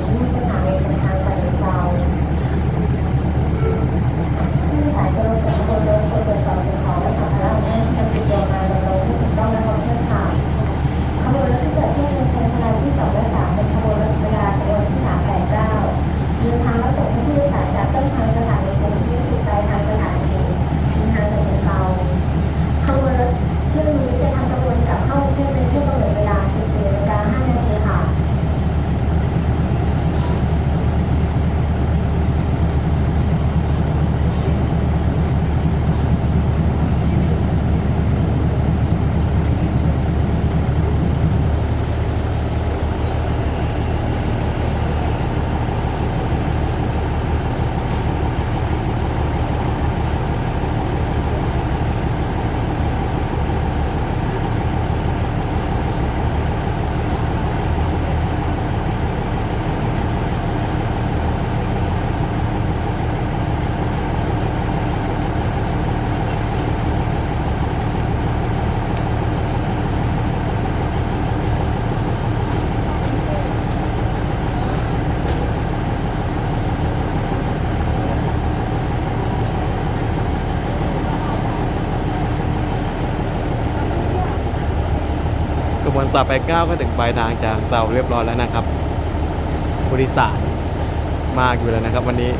Thank you. สามแปเก้าก็ถึงปลายทางจากเซาเรียบร้อยแล้วนะครับผู้โดยสารมากอยู่แล้วนะครับ วันนี้